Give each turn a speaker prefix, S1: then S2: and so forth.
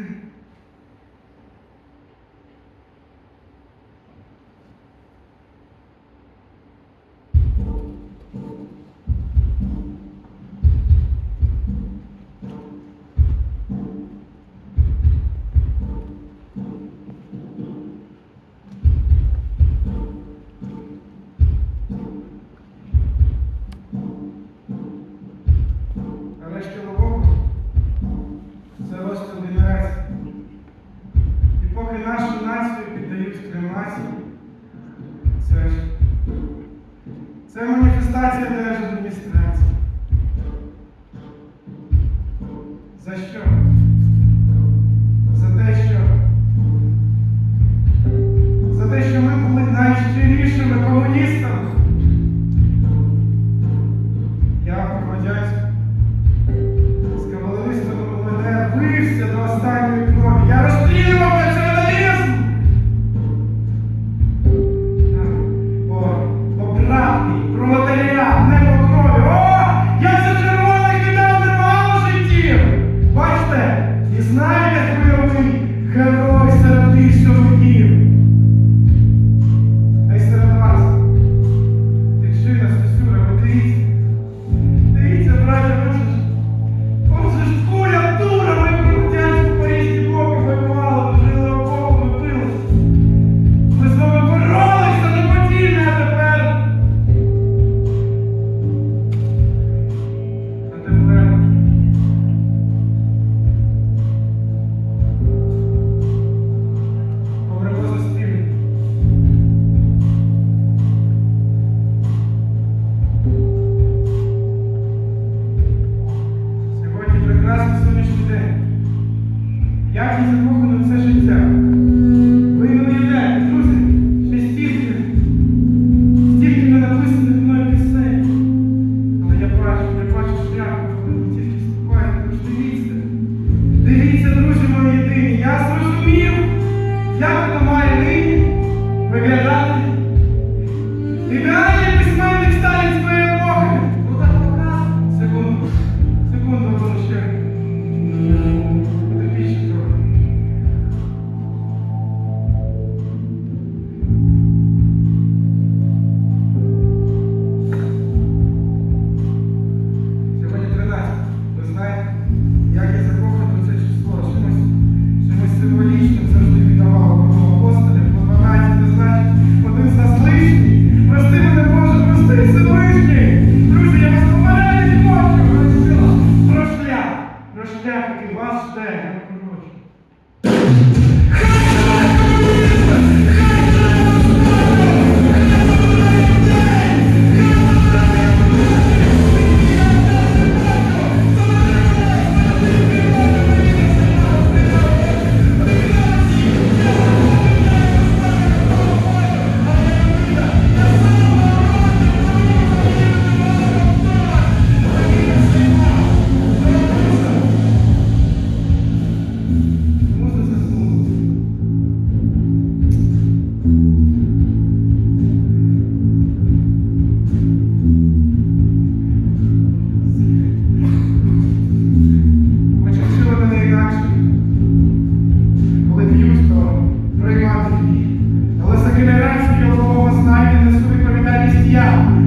S1: Mm-hmm. кремації, це це маніфестація держадміністрації. За що? Ai, meu Deus, meu Deus, meu Deus, meu тягнеться з Богом на все життя. Christian.